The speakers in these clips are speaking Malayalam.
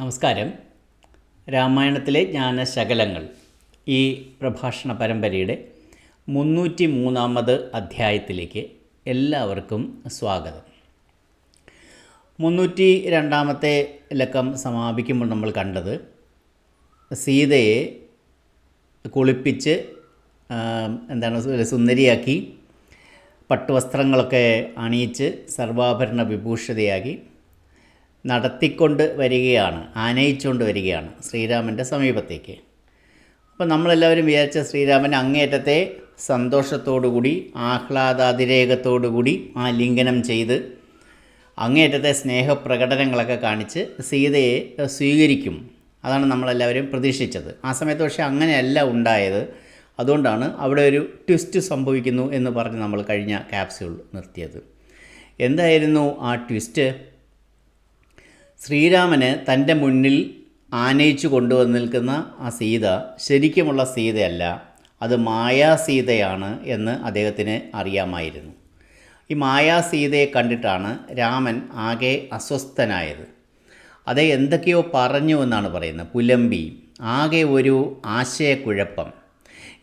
നമസ്കാരം. രാമായണത്തിലെ ജ്ഞാനശകലങ്ങൾ ഈ പ്രഭാഷണ പരമ്പരയുടെ മുന്നൂറ്റി മൂന്നാമത് അധ്യായത്തിലേക്ക് എല്ലാവർക്കും സ്വാഗതം. മുന്നൂറ്റി രണ്ടാമത്തെ ലക്കം സമാപിക്കുമ്പോൾ നമ്മൾ കണ്ടത് സീതയെ കുളിപ്പിച്ച് എന്താണ് സുന്ദരിയാക്കി പട്ടുവസ്ത്രങ്ങളൊക്കെ അണിയിച്ച് സർവാഭരണ വിഭൂഷിതയാക്കി നടത്തിക്കൊണ്ട് വരികയാണ് ആനയിച്ചുകൊണ്ട് വരികയാണ് ശ്രീരാമന്റെ സമീപത്തേക്ക്. അപ്പോൾ നമ്മളെല്ലാവരും വിചാരിച്ച ശ്രീരാമൻ അങ്ങേയറ്റത്തെ സന്തോഷത്തോടുകൂടി ആഹ്ലാദാതിരേകത്തോടുകൂടി ആ ലിംഗനം ചെയ്ത് അങ്ങേയറ്റത്തെ സ്നേഹപ്രകടനങ്ങളൊക്കെ കാണിച്ച് സീതയെ സ്വീകരിക്കും. അതാണ് നമ്മളെല്ലാവരും പ്രതീക്ഷിച്ചത്. ആ സമയത്ത് പക്ഷേ അങ്ങനെയല്ല ഉണ്ടായത്. അതുകൊണ്ടാണ് അവിടെ ഒരു ട്വിസ്റ്റ് സംഭവിക്കുന്നു എന്ന് പറഞ്ഞ് നമ്മൾ കഴിഞ്ഞ ക്യാപ്സ്യൂൾ നിർത്തിയത്. എന്തായിരുന്നു ആ ട്വിസ്റ്റ് ശ്രീരാമന് തന്റെ മുന്നിൽ ആനയിച്ചു കൊണ്ടുവന്ന് നിൽക്കുന്ന ആ സീത ശരിക്കുമുള്ള സീതയല്ല അത് മായാസീതയാണ് എന്ന് അദ്ദേഹത്തിന് അറിയാമായിരുന്നു. ഈ മായാസീതയെ കണ്ടിട്ടാണ് രാമൻ ആകെ അസ്വസ്ഥനായത്. അത് എന്തൊക്കെയോ പറഞ്ഞു എന്നാണ് പറയുന്നത്. പുലമ്പി ആകെ ഒരു ആശയക്കുഴപ്പം.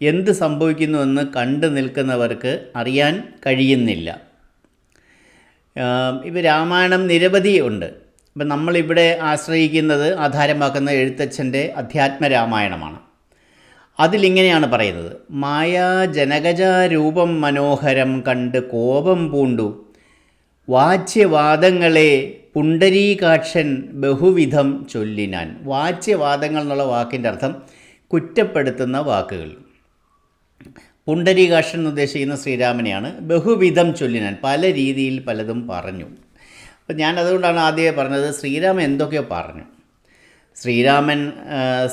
എന്ത് സംഭവിക്കുന്നുവെന്ന് കണ്ടു നിൽക്കുന്നവർക്ക് അറിയാൻ കഴിയുന്നില്ല. ഇപ്പോൾ രാമായണം നിരവധി ഉണ്ട്. ഇപ്പം നമ്മളിവിടെ ആശ്രയിക്കുന്നത് ആധാരമാക്കുന്ന എഴുത്തച്ഛന്റെ അധ്യാത്മ രാമായണമാണ് അതിലിങ്ങനെയാണ് പറയുന്നത്. മായാജനകജാരൂപം മനോഹരം കണ്ട് കോപം പൂണ്ടു. വാച്യവാദങ്ങളെ പുണ്ടരീകാക്ഷൻ ബഹുവിധം ചൊല്ലിനാൻ. വാച്യവാദങ്ങൾ എന്നുള്ള വാക്കിന്റെ അർത്ഥം കുറ്റപ്പെടുത്തുന്ന വാക്കുകൾ. പുണ്ടരീകാക്ഷൻ എന്ന് ഉദ്ദേശിക്കുന്ന ശ്രീരാമനെയാണ് ബഹുവിധം ചൊല്ലിനാൻ. പല രീതിയിൽ പലതും പറഞ്ഞു. അപ്പം ഞാൻ അതുകൊണ്ടാണ് ആദ്യമേ പറഞ്ഞത് ശ്രീരാമൻ എന്തൊക്കെയോ പറഞ്ഞു. ശ്രീരാമൻ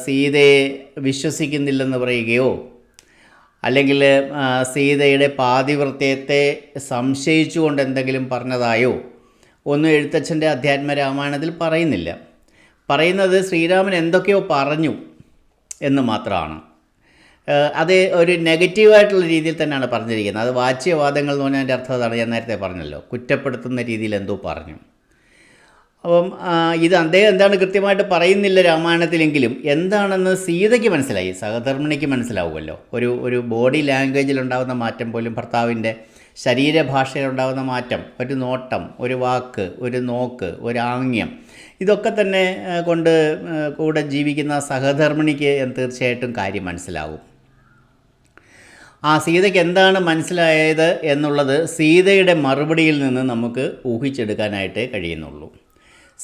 സീതയെ വിശ്വസിക്കുന്നില്ലെന്ന് പറയുകയോ അല്ലെങ്കിൽ സീതയുടെ പാതിവൃത്യത്തെ സംശയിച്ചുകൊണ്ട് എന്തെങ്കിലും പറഞ്ഞതായോ ഒന്നും എഴുത്തച്ഛന്റെ അധ്യാത്മ രാമായണത്തിൽ പറയുന്നില്ല. പറയുന്നത് ശ്രീരാമൻ എന്തൊക്കെയോ പറഞ്ഞു എന്ന് മാത്രമാണ്. അത് ഒരു നെഗറ്റീവായിട്ടുള്ള രീതിയിൽ തന്നെയാണ് പറഞ്ഞിരിക്കുന്നത്. അത് വാച്യവാദങ്ങൾ എന്ന് പറഞ്ഞാൽ എന്റെ അർത്ഥം അതാണ് ഞാൻ നേരത്തെ പറഞ്ഞല്ലോ. കുറ്റപ്പെടുത്തുന്ന രീതിയിൽ എന്തോ പറഞ്ഞു. അപ്പം ഇത് അദ്ദേഹം എന്താണ് കൃത്യമായിട്ട് പറയുന്നില്ല രാമായണത്തിലെങ്കിലും എന്താണെന്ന് സീതയ്ക്ക് മനസ്സിലായി. സഹധർമ്മിണിക്ക് മനസ്സിലാവുമല്ലോ. ഒരു ഒരു ബോഡി ലാംഗ്വേജിലുണ്ടാകുന്ന മാറ്റം പോലും ഭർത്താവിന്റെ ശരീരഭാഷയിലുണ്ടാകുന്ന മാറ്റം ഒരു നോട്ടം ഒരു വാക്ക് ഒരു നോക്ക് ഒരു ആംഗ്യം ഇതൊക്കെ തന്നെ കൊണ്ട് കൂടെ ജീവിക്കുന്ന സഹധർമ്മിണിക്ക് തീർച്ചയായിട്ടും കാര്യം മനസ്സിലാവും. ആ സീതയ്ക്ക് എന്താണ് മനസ്സിലായത് എന്നുള്ളത് സീതയുടെ മറുപടിയിൽ നിന്ന് നമുക്ക് ഊഹിച്ചെടുക്കാനായിട്ടേ കഴിയുന്നുള്ളൂ.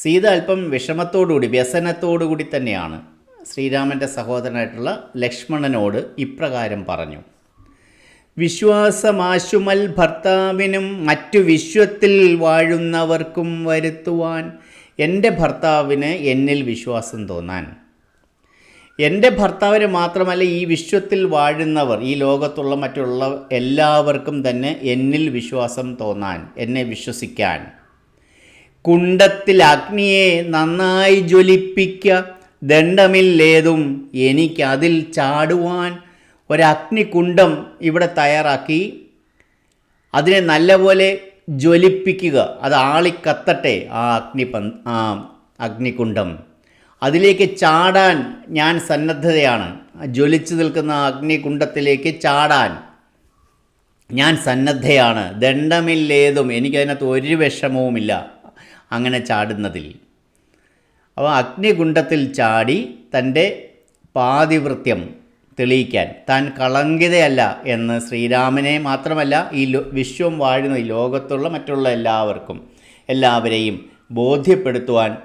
സീത അല്പം വിഷമത്തോടുകൂടി വ്യസനത്തോടുകൂടി തന്നെയാണ് ശ്രീരാമന്റെ സഹോദരനായിട്ടുള്ള ലക്ഷ്മണനോട് ഇപ്രകാരം പറഞ്ഞു. വിശ്വാസമാശുമൽ ഭർത്താവിനും മറ്റു വിശ്വത്തിൽ വാഴുന്നവർക്കും വരുത്തുവാൻ എന്റെ ഭർത്താവിന് എന്നിൽ വിശ്വാസം തോന്നാൻ. എന്റെ ഭർത്താവിന് മാത്രമല്ല ഈ വിശ്വത്തിൽ വാഴുന്നവർ ഈ ലോകത്തുള്ള മറ്റുള്ള എല്ലാവർക്കും തന്നെ എന്നിൽ വിശ്വാസം തോന്നാൻ എന്നെ വിശ്വസിക്കാൻ. കുണ്ടത്തിൽ അഗ്നിയെ നന്നായി ജ്വലിപ്പിക്ക. ദണ്ഡമില്ലേതും എനിക്കതിൽ ചാടുവാൻ. ഒരഗ്നികുണ്ടം ഇവിടെ തയ്യാറാക്കി. അതിനെ നല്ലപോലെ ജ്വലിപ്പിക്കുക. അത് ആളിക്കത്തട്ടെ ആ അഗ്നി ആ അഗ്നികുണ്ടം അതിലേക്ക് ചാടാൻ ഞാൻ സന്നദ്ധതയാണ്. ജ്വലിച്ചു നിൽക്കുന്ന അഗ്നികുണ്ടത്തിലേക്ക് ചാടാൻ ഞാൻ സന്നദ്ധയാണ്. ദണ്ഡമില്ലേതും എനിക്കതിനകത്ത് ഒരു വിഷമവുമില്ല. അങ്ങനെ ചാടുന്നതിൽ. അപ്പോൾ അഗ്നികുണ്ഡത്തിൽ ചാടി തന്റെ പാതിവൃത്യം തെളിയിക്കാൻ. താൻ കളങ്കിതയല്ല എന്ന് ശ്രീരാമനെ മാത്രമല്ല ഈ വിശ്വം വാഴുന്ന ഈ ലോകത്തുള്ള മറ്റുള്ള എല്ലാവർക്കും എല്ലാവരെയും ബോധ്യപ്പെടുത്തുവാൻ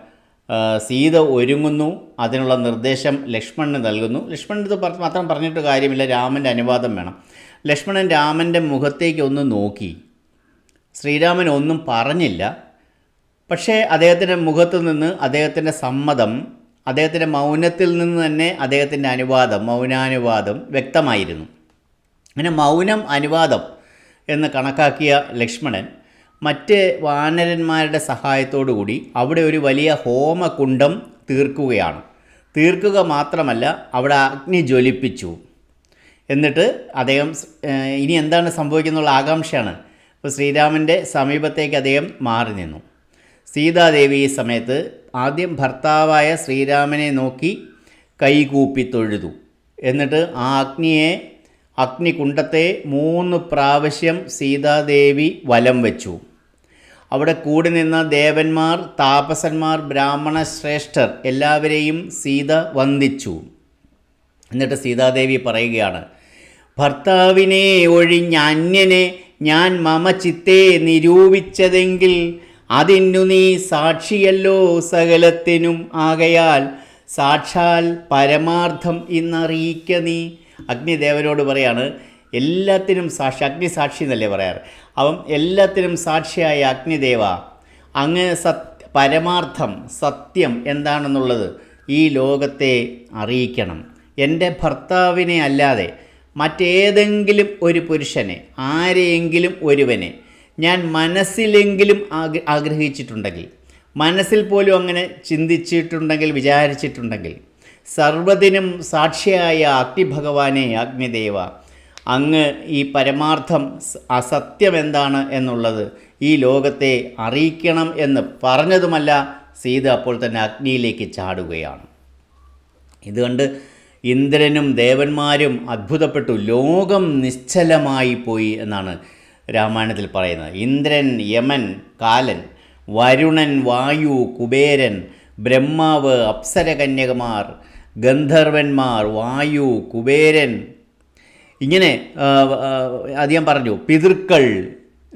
സീത ഒരുങ്ങുന്നു. അതിനുള്ള നിർദ്ദേശം ലക്ഷ്മണന് നൽകുന്നു. ലക്ഷ്മണൻ മാത്രം പറഞ്ഞിട്ട് കാര്യമില്ല. രാമന്റെ അനുവാദം വേണം. ലക്ഷ്മണൻ രാമന്റെ മുഖത്തേക്ക് ഒന്ന് നോക്കി. ശ്രീരാമൻ ഒന്നും പറഞ്ഞില്ല. പക്ഷേ അദ്ദേഹത്തിന്റെ മുഖത്തു നിന്ന് അദ്ദേഹത്തിന്റെ സമ്മതം അദ്ദേഹത്തിന്റെ മൗനത്തിൽ നിന്ന് തന്നെ അദ്ദേഹത്തിന്റെ അനുവാദം മൗനാനുവാദം വ്യക്തമായിരുന്നു. അങ്ങനെ മൗനം അനുവാദം എന്ന് കണക്കാക്കിയ ലക്ഷ്മണൻ മറ്റ് വാനരന്മാരുടെ സഹായത്തോടുകൂടി അവിടെ ഒരു വലിയ ഹോമകുണ്ഡം തീർക്കുകയാണ്. തീർക്കുക മാത്രമല്ല അവിടെ അഗ്നി ജ്വലിപ്പിച്ചു. എന്നിട്ട് അദ്ദേഹം ഇനി എന്താണ് സംഭവിക്കുന്നുള്ള ആകാംക്ഷയാണ്. ഇപ്പോൾ ശ്രീരാമന്റെ സമീപത്തേക്ക് അദ്ദേഹം മാറി നിന്നു. സീതാദേവി ഈ സമയത്ത് ആദ്യം ഭർത്താവായ ശ്രീരാമനെ നോക്കി കൈകൂപ്പി തൊഴുതു എന്നിട്ട് ആ അഗ്നിയെ അഗ്നികുണ്ടത്തെ മൂന്ന് പ്രാവശ്യം സീതാദേവി വലം വെച്ചു. അവിടെ കൂടി നിന്ന ദേവന്മാർ താപസന്മാർ ബ്രാഹ്മണ ശ്രേഷ്ഠർ എല്ലാവരെയും സീത വന്ദിച്ചു. എന്നിട്ട് സീതാദേവി പറയുകയാണ് ഭർത്താവിനെ ഒഴിഞ്ഞ അന്യനെ ഞാൻ മമ ചിത്തെ നിരൂപിച്ചതെങ്കിൽ അതിനു നീ സാക്ഷിയല്ലോ സകലത്തിനും. ആകയാൽ സാക്ഷാൽ പരമാർത്ഥം ഇന്നറിയിക്ക നീ. അഗ്നിദേവനോട് പറയാണ് എല്ലാത്തിനും സാക്ഷി അഗ്നി സാക്ഷി എന്നല്ലേ പറയാറ്? അവൻ എല്ലാത്തിനും സാക്ഷിയായ അഗ്നിദേവ അങ്ങ് സത് പരമാർത്ഥം സത്യം എന്താണെന്നുള്ളത് ഈ ലോകത്തെ അറിയിക്കണം. എന്റെ ഭർത്താവിനെ അല്ലാതെ മറ്റേതെങ്കിലും ഒരു പുരുഷനെ ആരെയെങ്കിലും ഒരുവനെ ഞാൻ മനസ്സിലെങ്കിലും ആഗ്ര ആഗ്രഹിച്ചിട്ടുണ്ടെങ്കിൽ മനസ്സിൽ പോലും അങ്ങനെ ചിന്തിച്ചിട്ടുണ്ടെങ്കിൽ വിചാരിച്ചിട്ടുണ്ടെങ്കിൽ സർവതിനും സാക്ഷിയായ അഗ്നിഭഗവാനെ അഗ്നിദേവ അങ്ങ് ഈ പരമാർത്ഥം അസത്യം എന്താണ് എന്നുള്ളത് ഈ ലോകത്തെ അറിയിക്കണം എന്ന് പറഞ്ഞതുമല്ല സീത അപ്പോൾ തന്നെ അഗ്നിയിലേക്ക് ചാടുകയാണ്. ഇതുകൊണ്ട് ഇന്ദ്രനും ദേവന്മാരും അത്ഭുതപ്പെട്ടു. ലോകം നിശ്ചലമായി പോയി എന്നാണ് രാമായണത്തിൽ പറയുന്നത്. ഇന്ദ്രൻ യമൻ കാലൻ വരുണൻ വായു കുബേരൻ ബ്രഹ്മാവ് അപ്സരകന്യകമാർ ഗന്ധർവന്മാർ വായു കുബേരൻ. ഇങ്ങനെ അധികം പറഞ്ഞു. പിതൃക്കൾ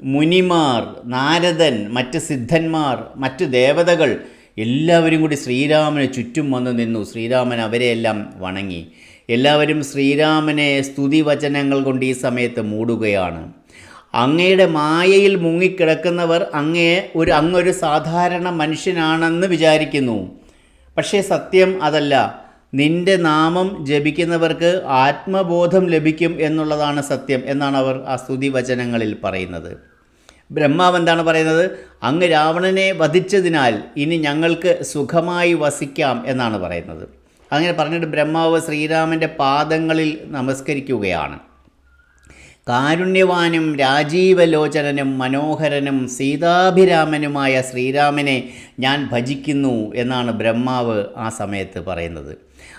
മുനിമാർ നാരദൻ മറ്റ് സിദ്ധന്മാർ മറ്റ് ദേവതകൾ എല്ലാവരും കൂടി ശ്രീരാമന് ചുറ്റും വന്നു നിന്നു. ശ്രീരാമൻ അവരെയെല്ലാം വണങ്ങി. എല്ലാവരും ശ്രീരാമനെ സ്തുതിവചനങ്ങൾ കൊണ്ട് ഈ സമയത്ത് മൂടുകയാണ്. അങ്ങയുടെ മായയിൽ മുങ്ങിക്കിടക്കുന്നവർ അങ്ങയെ ഒരു അങ്ങൊരു സാധാരണ മനുഷ്യനാണെന്ന് വിചാരിക്കുന്നു. പക്ഷേ സത്യം അതല്ല. നിന്റെ നാമം ജപിക്കുന്നവർക്ക് ആത്മബോധം ലഭിക്കും എന്നുള്ളതാണ് സത്യം എന്നാണ് അവർ ആ സ്തുതി വചനങ്ങളിൽ പറയുന്നത്. ബ്രഹ്മാവ് എന്താണ് പറയുന്നത്? അങ്ങ് രാവണനെ വധിച്ചതിനാൽ ഇനി ഞങ്ങൾക്ക് സുഖമായി വസിക്കാം എന്നാണ് പറയുന്നത്. അങ്ങനെ പറഞ്ഞിട്ട് ബ്രഹ്മാവ് ശ്രീരാമന്റെ പാദങ്ങളിൽ നമസ്കരിക്കുകയാണ്. കാരുണ്യവാനും രാജീവലോചനനും മനോഹരനും സീതാഭിരാമനുമായ ശ്രീരാമനെ ഞാൻ ഭജിക്കുന്നു എന്നാണ് ബ്രഹ്മാവ് ആ സമയത്ത് പറയുന്നത്.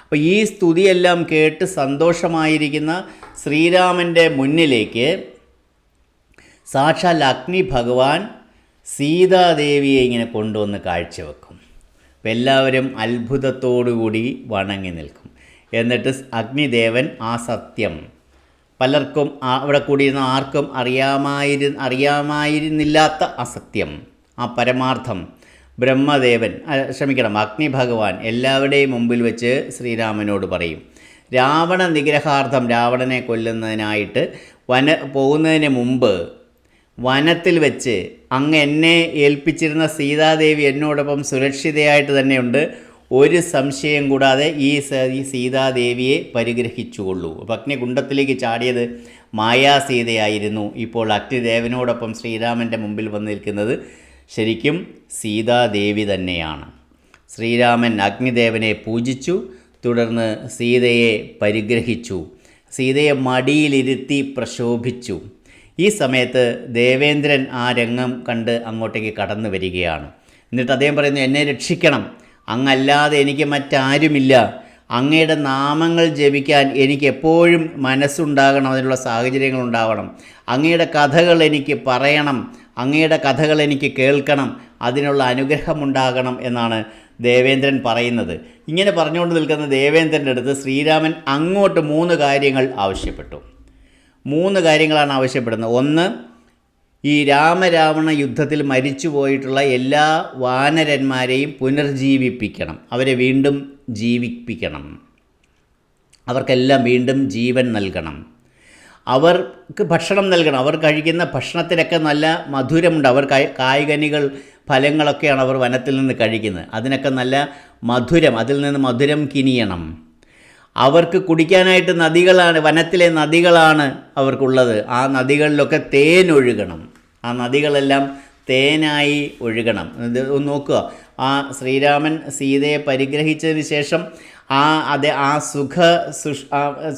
അപ്പോൾ ഈ സ്തുതിയെല്ലാം കേട്ട് സന്തോഷമായിരിക്കുന്ന ശ്രീരാമന്റെ മുന്നിലേക്ക് സാക്ഷാൽ അഗ്നി ഭഗവാൻ സീതാദേവിയെ ഇങ്ങനെ കൊണ്ടുവന്ന് കാഴ്ചവെക്കും. അപ്പം എല്ലാവരും അത്ഭുതത്തോടുകൂടി വണങ്ങി നിൽക്കും. എന്നിട്ട് അഗ്നിദേവൻ ആ സത്യം പലർക്കും അവിടെ കൂടിയിരുന്ന ആർക്കും അറിയാമായിരു അറിയാമായിരുന്നില്ലാത്ത അസത്യം. ആ പരമാർത്ഥം. ബ്രഹ്മദേവൻ ക്ഷമിക്കണം അഗ്നി ഭഗവാൻ എല്ലാവരുടെയും മുമ്പിൽ വെച്ച് ശ്രീരാമനോട് പറയും. രാവണ നിഗ്രഹാർത്ഥം രാവണനെ കൊല്ലുന്നതിനായിട്ട് വന പോകുന്നതിന് മുമ്പ് വനത്തിൽ വെച്ച് അങ്ങ് എന്നെ ഏൽപ്പിച്ചിരുന്ന സീതാദേവി എന്നോടൊപ്പം സുരക്ഷിതയായിട്ട് തന്നെയുണ്ട്. ഒരു സംശയം കൂടാതെ ഈ സീതാദേവിയെ പരിഗ്രഹിച്ചുകൊള്ളൂ. അപ്പം അഗ്നികുണ്ടത്തിലേക്ക് ചാടിയത് മായാസീതയായിരുന്നു. ഇപ്പോൾ അഗ്നിദേവനോടൊപ്പം ശ്രീരാമന്റെ മുമ്പിൽ വന്ന് നിൽക്കുന്നത് ശരിക്കും സീതാദേവി തന്നെയാണ്. ശ്രീരാമൻ അഗ്നിദേവനെ പൂജിച്ചു തുടർന്ന് സീതയെ പരിഗ്രഹിച്ചു സീതയെ മടിയിലിരുത്തി പ്രശോഭിച്ചു. ഈ സമയത്ത് ദേവേന്ദ്രൻ ആ രംഗം കണ്ട് അങ്ങോട്ടേക്ക് കടന്നു വരികയാണ്. എന്നിട്ട് അദ്ദേഹം പറയുന്നു എന്നെ രക്ഷിക്കണം അങ്ങല്ലാതെ എനിക്ക് മറ്റാരുമില്ല. അങ്ങയുടെ നാമങ്ങൾ ജപിക്കാൻ എനിക്ക് എപ്പോഴും മനസ്സുണ്ടാകണം അതിനുള്ള സാഹചര്യങ്ങൾ ഉണ്ടാവണം. അങ്ങയുടെ കഥകൾ എനിക്ക് പറയണം അങ്ങയുടെ കഥകൾ എനിക്ക് കേൾക്കണം അതിനുള്ള അനുഗ്രഹമുണ്ടാകണം എന്നാണ് ദേവേന്ദ്രൻ പറയുന്നത്. ഇങ്ങനെ പറഞ്ഞുകൊണ്ട് നിൽക്കുന്ന ദേവേന്ദ്രന്റെ അടുത്ത് ശ്രീരാമൻ അങ്ങോട്ട് മൂന്ന് കാര്യങ്ങൾ ആവശ്യപ്പെട്ടു. മൂന്ന് കാര്യങ്ങളാണ് ആവശ്യപ്പെടുന്നത്. ഒന്ന് ഈ രാമരാവണ യുദ്ധത്തിൽ മരിച്ചുപോയിട്ടുള്ള എല്ലാ വാനരന്മാരെയും പുനർജീവിപ്പിക്കണം. അവരെ വീണ്ടും ജീവിപ്പിക്കണം. അവർക്കെല്ലാം വീണ്ടും ജീവൻ നൽകണം. അവർക്ക് ഭക്ഷണം നൽകണം. അവർ കഴിക്കുന്ന ഭക്ഷണത്തിനൊക്കെ നല്ല മധുരമുണ്ട്. അവർ കായികനികൾ ഫലങ്ങളൊക്കെയാണ് അവർ വനത്തിൽ നിന്ന് കഴിക്കുന്നത്. അതിനൊക്കെ നല്ല മധുരം അതിൽ നിന്ന് മധുരം കിനിയണം. അവർക്ക് കുടിക്കാനായിട്ട് നദികളാണ് വനത്തിലെ നദികളാണ് അവർക്കുള്ളത്. ആ നദികളിലൊക്കെ തേൻ ഒഴുകണം. ആ നദികളെല്ലാം തേനായി ഒഴുകണം. ഇത് ഒന്ന് നോക്കുക. ആ ശ്രീരാമൻ സീതയെ പരിഗ്രഹിച്ചതിന് ശേഷം ആ അതെ ആ സുഖ സുഷ്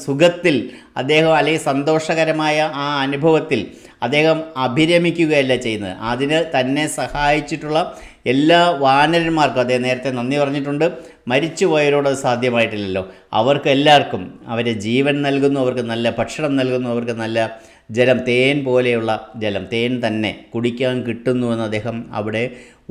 സുഖത്തിൽ അദ്ദേഹം അല്ലെങ്കിൽ സന്തോഷകരമായ ആ അനുഭവത്തിൽ അദ്ദേഹം അഭിരമിക്കുകയല്ല ചെയ്യുന്നത്. അതിന് തന്നെ സഹായിച്ചിട്ടുള്ള എല്ലാ വാനരന്മാർക്കും അദ്ദേഹം നേരത്തെ നന്ദി പറഞ്ഞിട്ടുണ്ട് മരിച്ചുപോയവരോട് സാധ്യമായിട്ടില്ലല്ലോ. അവർക്ക് എല്ലാവർക്കും അവരെ ജീവൻ നൽകുന്നു അവർക്ക് നല്ല ഭക്ഷണം നൽകുന്നു അവർക്ക് നല്ല ജലം തേൻ പോലെയുള്ള ജലം തേൻ തന്നെ കുടിക്കാൻ കിട്ടുന്നുവെന്ന് അദ്ദേഹം അവിടെ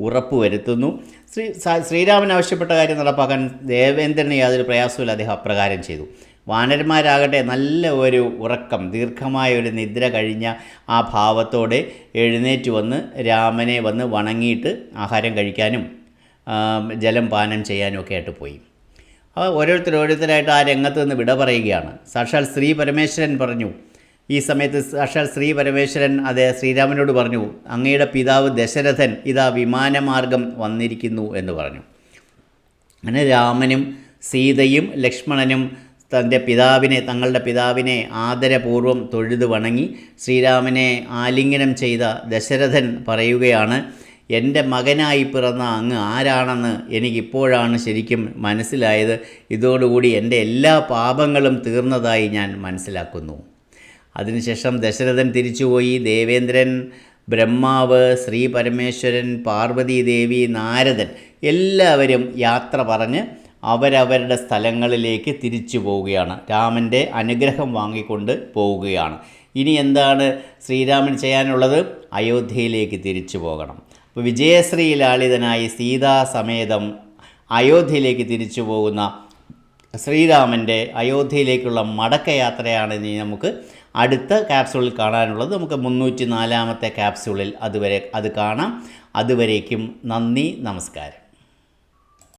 ഉറപ്പുവരുത്തുന്നു. ശ്രീ ശ്രീരാമൻ ആവശ്യപ്പെട്ട കാര്യം നടപ്പാക്കാൻ ദേവേന്ദ്രന് യാതൊരു പ്രയാസവുമില്ല അദ്ദേഹം അപ്രകാരം ചെയ്തു. വാനരന്മാരാകട്ടെ നല്ല ഒരു ഉറക്കം ദീർഘമായ ഒരു നിദ്ര കഴിഞ്ഞ ആ ഭാവത്തോടെ എഴുന്നേറ്റ് വന്ന് രാമനെ വന്ന് വണങ്ങിയിട്ട് ആഹാരം കഴിക്കാനും ജലം പാനം ചെയ്യാനും ഒക്കെ ആയിട്ട് പോയി. അപ്പോൾ ഓരോരുത്തർ ഓരോരുത്തരായിട്ട് ആ രംഗത്ത് നിന്ന് വിട പറയുകയാണ്. സാക്ഷാൽ ശ്രീ പരമേശ്വരൻ പറഞ്ഞു ഈ സമയത്ത് സാക്ഷാൽ ശ്രീ പരമേശ്വരൻ അതേ ശ്രീരാമനോട് പറഞ്ഞു അങ്ങയുടെ പിതാവ് ദശരഥൻ ഇതാ വിമാനമാർഗം വന്നിരിക്കുന്നു എന്ന് പറഞ്ഞു. അങ്ങനെ രാമനും സീതയും ലക്ഷ്മണനും തന്റെ പിതാവിനെ തങ്ങളുടെ പിതാവിനെ ആദരപൂർവം തൊഴുതു വണങ്ങി ശ്രീരാമനെ ആലിംഗനം ചെയ്ത ദശരഥൻ പറയുകയാണ് എന്റെ മകനായി പിറന്ന അങ്ങ് ആരാണെന്ന് എനിക്കിപ്പോഴാണ് ശരിക്കും മനസ്സിലായത്. ഇതോടുകൂടി എന്റെ എല്ലാ പാപങ്ങളും തീർന്നതായി ഞാൻ മനസ്സിലാക്കുന്നു. അതിനുശേഷം ദശരഥൻ തിരിച്ചുപോയി. ദേവേന്ദ്രൻ ബ്രഹ്മാവ് ശ്രീ പരമേശ്വരൻ പാർവതി ദേവി നാരദൻ എല്ലാവരും യാത്ര പറഞ്ഞ് അവരവരുടെ സ്ഥലങ്ങളിലേക്ക് തിരിച്ചു പോവുകയാണ്. രാമന്റെ അനുഗ്രഹം വാങ്ങിക്കൊണ്ട് പോവുകയാണ്. ഇനി എന്താണ് ശ്രീരാമൻ ചെയ്യാനുള്ളത്? അയോധ്യയിലേക്ക് തിരിച്ചു പോകണം. അപ്പോൾ വിജയശ്രീ ലാളിതനായി സീതാസമേതം അയോധ്യയിലേക്ക് തിരിച്ചു പോകുന്ന ശ്രീരാമന്റെ അയോധ്യയിലേക്കുള്ള മടക്കയാത്രയാണ് ഇനി നമുക്ക് അടുത്ത ക്യാപ്സ്യൂളിൽ കാണാനുള്ളത് നമുക്ക് മുന്നൂറ്റി നാലാമത്തെ ക്യാപ്സ്യൂളിൽ അതുവരെ അത് കാണാം. അതുവരേക്കും നന്ദി നമസ്കാരം.